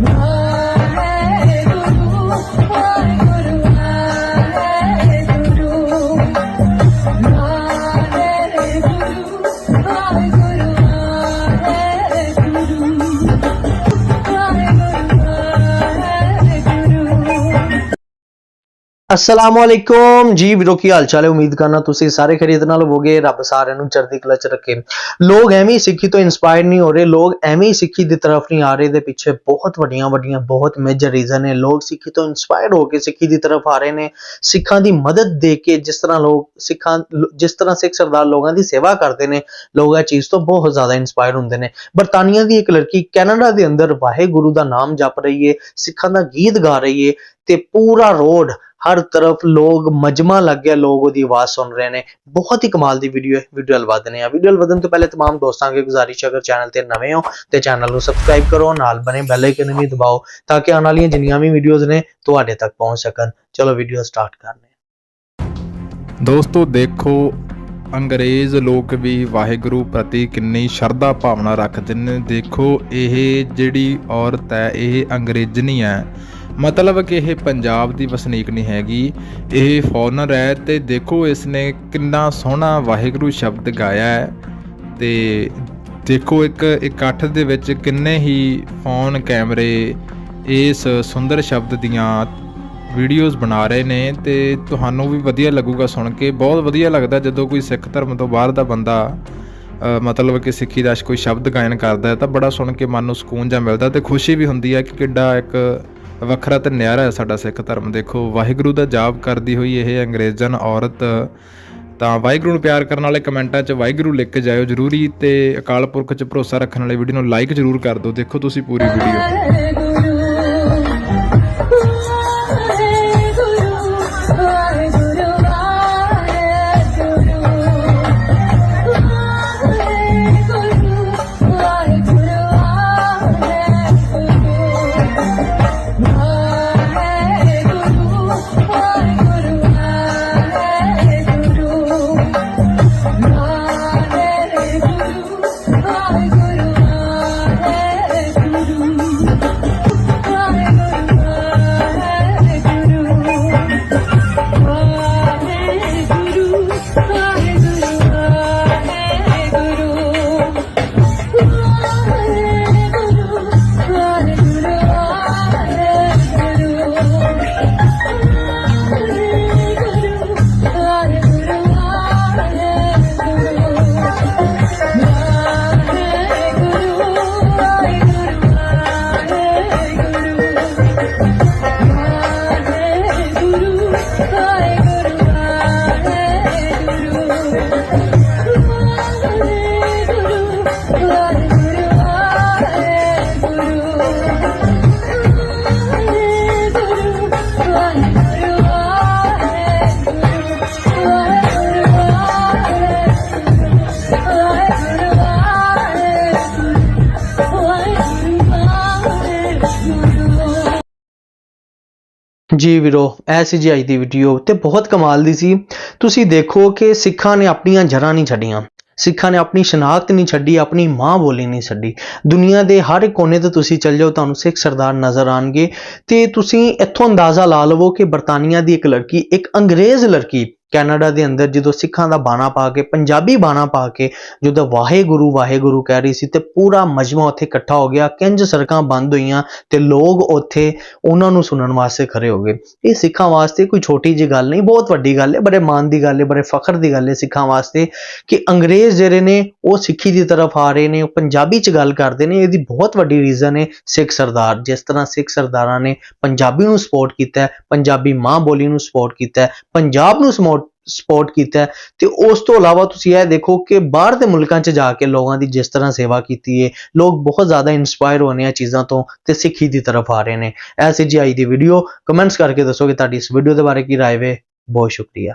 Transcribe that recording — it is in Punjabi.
No. ਅਸਲਾਮੁਅਲੈਕੁਮ। ਜੀ ਵੀਰੋ, ਕੀ ਹਾਲ ਚਾਲ ਹੈ? ਉਮੀਦ ਕਰਨਾ ਤੁਸੀਂ ਸਾਰੇ ਖਰੀਦ ਨਾਲ ਹੋਵੋਗੇ। ਰੱਬ ਸਾਰਿਆਂ ਨੂੰ ਚੜ੍ਹਦੀ ਕਲਾ ਚ ਰੱਖੇ। ਲੋਕ ਐਵੇਂ ਹੀ ਸਿੱਖੀ ਤੋਂ ਇਨਸਪਾਇਰ ਨਹੀਂ ਹੋ ਰਹੇ। ਲੋਕ ਐਵੇਂ ਹੀ ਸਿੱਖੀ ਦੀ ਤਰਫ ਨਹੀਂ ਆ ਰਹੇ। ਦੇ ਪਿੱਛੇ ਬਹੁਤ ਵੱਡੀਆਂ ਵੱਡੀਆਂ, ਬਹੁਤ ਮੇਜਰ ਰੀਜ਼ਨ ਹੈ ਲੋਕ ਸਿੱਖੀ ਤੋਂ ਇਨਸਪਾਇਰ ਹੋ ਕੇ ਸਿੱਖੀ ਦੀ ਤਰਫ ਆ ਰਹੇ ਨੇ। ਸਿੱਖਾਂ ਦੀ ਮਦਦ ਦੇ ਕੇ ਜਿਸ ਤਰ੍ਹਾਂ ਲੋਕ ਸਿੱਖਾਂ, ਜਿਸ ਤਰ੍ਹਾਂ ਸਿੱਖ ਸਰਦਾਰ ਲੋਕਾਂ ਦੀ ਸੇਵਾ ਕਰਦੇ ਨੇ, ਲੋਕ ਇਹ ਚੀਜ਼ ਤੋਂ ਬਹੁਤ ਜ਼ਿਆਦਾ ਇਨਸਪਾਇਰ ਹੁੰਦੇ ਨੇ। ਬਰਤਾਨੀਆ ਦੀ ਇੱਕ ਲੜਕੀ ਕੈਨੇਡਾ ਦੇ ਅੰਦਰ ਵਾਹਿਗੁਰੂ ਦਾ ਨਾਮ ਜਪ ਰਹੀ ਹੈ ਸਿੱਖਾਂ ਦਾ ਗੀਤ ਗਾ ਰਹੀ ਹੈ ਤੇ ਪੂਰਾ ਰੋਡ ਹਰ ਤਰਫ ਲੋਕ ਮਜਮਾ ਲੱਗ ਗਿਆ ਲੋਕ ਉਹਦੀ ਆਵਾਜ਼ ਸੁਣ ਰਹੇ ਨੇ ਬਹੁਤ ਹੀ ਕਮਾਲ ਦੀ ਵੀਡੀਓ ਹੈ ਵੀਡੀਓ ਹਲ ਵਧਨੇ ਆ ਵੀਡੀਓ ਹਲ ਵਧਣ ਤੋਂ ਪਹਿਲੇ तमाम ਦੋਸਤਾਂ ਅੱਗੇ ਗੁਜ਼ਾਰਿਸ਼ ਹੈ, ਅਗਰ ਚੈਨਲ ਤੇ ਨਵੇਂ ਹੋ ਤੇ ਚੈਨਲ ਨੂੰ ਸਬਸਕ੍ਰਾਈਬ ਕਰੋ ਨਾਲ ਬਨੇ ਬੈਲ ਆਈਕਨ ਵੀ ਦਬਾਓ ਤਾਂ ਕਿ ਆਉਣ ਵਾਲੀਆਂ ਜਿੰਨੀਆਂ ਵੀ ਵੀਡੀਓਜ਼ ਨੇ ਤੁਹਾਡੇ ਤੱਕ ਪਹੁੰਚ ਸਕਣ ਚਲੋ ਵੀਡੀਓ ਸਟਾਰਟ ਕਰਨੇ ਆ। ਦੋਸਤੋ ਦੇਖੋ ਅੰਗਰੇਜ਼ ਲੋਕ ਵੀ ਵਾਹਿਗੁਰੂ ਪ੍ਰਤੀ ਕਿੰਨੀ ਸ਼ਰਧਾ ਭਾਵਨਾ ਰੱਖਦੇ ਨੇ ਦੇਖੋ ਇਹ ਜਿਹੜੀ ਔਰਤ ਹੈ ਇਹ ਅੰਗਰੇਜ਼ਨੀ ਹੈ ਮਤਲਬ ਕਿ ਇਹ ਪੰਜਾਬ ਦੀ ਵਸਨੀਕ ਨਹੀਂ ਹੈਗੀ। ਇਹ ਫੋਰਨਰ ਹੈ ਤੇ ਦੇਖੋ ਇਸ ਨੇ ਕਿੰਨਾ ਸੋਹਣਾ ਵਾਹਿਗੁਰੂ ਸ਼ਬਦ ਗਾਇਆ ਹੈ ਤੇ ਦੇਖੋ ਇੱਕ ਇਕੱਠ ਦੇ ਵਿੱਚ ਕਿੰਨੇ ਹੀ ਫੋਨ ਕੈਮਰੇ ਇਸ ਸੁੰਦਰ ਸ਼ਬਦ ਦੀਆਂ ਵੀਡੀਓਜ਼ ਬਣਾ ਰਹੇ ਨੇ ਤੇ ਤੁਹਾਨੂੰ ਵੀ ਵਧੀਆ ਲੱਗੂਗਾ ਸੁਣ ਕੇ। ਬਹੁਤ ਵਧੀਆ ਲੱਗਦਾ ਜਦੋਂ ਕੋਈ ਸਿੱਖ ਧਰਮ ਤੋਂ ਬਾਹਰ ਦਾ ਬੰਦਾ ਮਤਲਬ ਕਿ ਸਿੱਖੀ ਦਾ ਕੋਈ ਸ਼ਬਦ ਗਾਇਨ ਕਰਦਾ ਹੈ ਤਾਂ ਬੜਾ ਸੁਣ ਕੇ ਮਨ ਨੂੰ ਸਕੂਨ ਜਾਂ ਮਿਲਦਾ ਤੇ ਖੁਸ਼ੀ ਵੀ ਹੁੰਦੀ ਹੈ ਕਿ ਕਿੱਡਾ ਇੱਕ ਵੱਖਰਾ ਤੇ ਨਿਆਰਾ ਹੈ ਸਾਡਾ ਸਿੱਖ ਧਰਮ। ਦੇਖੋ, ਵਾਹਿਗੁਰੂ ਦਾ ਜਾਪ ਕਰਦੀ ਹੋਈ ਇਹ ਅੰਗਰੇਜ਼ਨ ਔਰਤ, ਤਾਂ ਵਾਹਿਗੁਰੂ ਨੂੰ ਪਿਆਰ ਕਰਨ ਵਾਲੇ ਕਮੈਂਟਾਂ 'ਚ ਵਾਹਿਗੁਰੂ ਲਿਖ ਕੇ ਜਾਇਓ ਜਰੂਰੀ ਤੇ ਅਕਾਲ ਪੁਰਖ 'ਚ ਭਰੋਸਾ ਰੱਖਣ ਵਾਲੇ ਵੀਡੀਓ ਨੂੰ ਲਾਈਕ ਜਰੂਰ ਕਰ ਦਿਓ। ਦੇਖੋ ਤੁਸੀਂ ਪੂਰੀ ਵੀਡੀਓ। ਜੀ ਵੀਰੋ, ਇਹ ਸੀ ਜੀ ਅੱਜ ਦੀ ਵੀਡੀਓ ਤੇ ਬਹੁਤ ਕਮਾਲ ਦੀ ਸੀ। ਤੁਸੀਂ ਦੇਖੋ ਕਿ ਸਿੱਖਾਂ ਨੇ ਆਪਣੀਆਂ ਜੜ੍ਹਾਂ ਨਹੀਂ ਛੱਡੀਆਂ। ਸਿੱਖਾਂ ਨੇ ਆਪਣੀ ਸ਼ਨਾਖਤ ਨਹੀਂ ਛੱਡੀ, ਆਪਣੀ ਮਾਂ ਬੋਲੀ ਨਹੀਂ ਛੱਡੀ। ਦੁਨੀਆ ਦੇ ਹਰ ਕੋਨੇ ਤੇ ਤੁਸੀਂ ਚੱਲ ਜਾਓ, ਤੁਹਾਨੂੰ ਸਿੱਖ ਸਰਦਾਰ ਨਜ਼ਰ ਆਣਗੇ। ਤੇ ਤੁਸੀਂ ਇੱਥੋਂ ਅੰਦਾਜ਼ਾ ਲਾ ਲਵੋ ਕਿ ਬਰਤਾਨੀਆ ਦੀ ਇੱਕ ਲੜਕੀ, ਇੱਕ ਅੰਗਰੇਜ਼ ਲੜਕੀ ਕੈਨੇਡਾ ਦੇ ਅੰਦਰ ਜਦੋਂ ਸਿੱਖਾਂ ਦਾ ਬਾਣਾ ਪਾ ਕੇ, ਪੰਜਾਬੀ ਬਾਣਾ ਪਾ ਕੇ ਜਦੋਂ ਵਾਹਿਗੁਰੂ ਵਾਹਿਗੁਰੂ ਕਹਿ ਰਹੀ ਸੀ ਤੇ ਪੂਰਾ ਮਜਮਾ ਉੱਥੇ ਇਕੱਠਾ ਹੋ ਗਿਆ, ਕਿੰਜ ਸੜਕਾਂ ਬੰਦ ਹੋਈਆਂ ਤੇ ਲੋਕ ਉੱਥੇ ਉਹਨਾਂ ਨੂੰ ਸੁਣਨ ਵਾਸਤੇ ਖੜੇ ਹੋ ਗਏ। ਇਹ ਸਿੱਖਾਂ ਵਾਸਤੇ ਕੋਈ ਛੋਟੀ ਜਿਹੀ ਗੱਲ ਨਹੀਂ, ਬਹੁਤ ਵੱਡੀ ਗੱਲ ਹੈ, ਬੜੇ ਮਾਣ ਦੀ ਗੱਲ ਹੈ, ਬੜੇ ਫਖਰ ਦੀ ਗੱਲ ਹੈ ਸਿੱਖਾਂ ਵਾਸਤੇ ਕਿ ਅੰਗਰੇਜ਼ ਜਿਹੜੇ ਨੇ, ਉਹ ਸਿੱਖੀ ਦੀ ਤਰਫ ਆ ਰਹੇ ਨੇ, ਉਹ ਪੰਜਾਬੀ ਚ ਗੱਲ ਕਰਦੇ ਨੇ, ਇਹਦੀ ਬਹੁਤ ਵੱਡੀ ਰੀਜ਼ਨ ਹੈ ਸਿੱਖ ਸਰਦਾਰ, ਜਿਸ ਤਰ੍ਹਾਂ ਸਿੱਖ ਸਰਦਾਰਾਂ ਨੇ ਪੰਜਾਬੀ ਨੂੰ ਸਪੋਰਟ ਕੀਤਾ ਹੈ, ਪੰਜਾਬੀ ਮਾਂ ਬੋਲੀ ਨੂੰ ਸਪੋਰਟ ਕੀਤਾ ਹੈ, ਪੰਜਾਬ ਨੂੰ ਸਪੋਰਟ ਕੀਤਾ ਤੇ ਉਸ ਤੋਂ ਇਲਾਵਾ ਤੁਸੀਂ ਇਹ ਦੇਖੋ ਕਿ ਬਾਹਰ ਦੇ ਮੁਲਕਾਂ 'ਚ ਜਾ ਕੇ ਲੋਕਾਂ ਦੀ ਜਿਸ ਤਰ੍ਹਾਂ ਸੇਵਾ ਕੀਤੀ ਹੈ ਲੋਕ ਬਹੁਤ ਜ਼ਿਆਦਾ ਇਨਸਪਾਇਰ ਹੋਣੇ ਆ ਚੀਜ਼ਾਂ ਤੋਂ ਤੇ ਸਿੱਖੀ ਦੀ ਤਰਫ ਆ ਰਹੇ ਨੇ। ਐਸੀ ਜੀ ਆਈ ਦੀ ਵੀਡੀਓ ਕਮੈਂਟਸ ਕਰਕੇ ਦੱਸੋ ਕਿ ਤੁਹਾਡੀ ਇਸ ਵੀਡੀਓ ਦੇ ਬਾਰੇ ਕੀ ਰਾਏ ਵੇ। ਬਹੁਤ ਸ਼ੁਕਰੀਆ।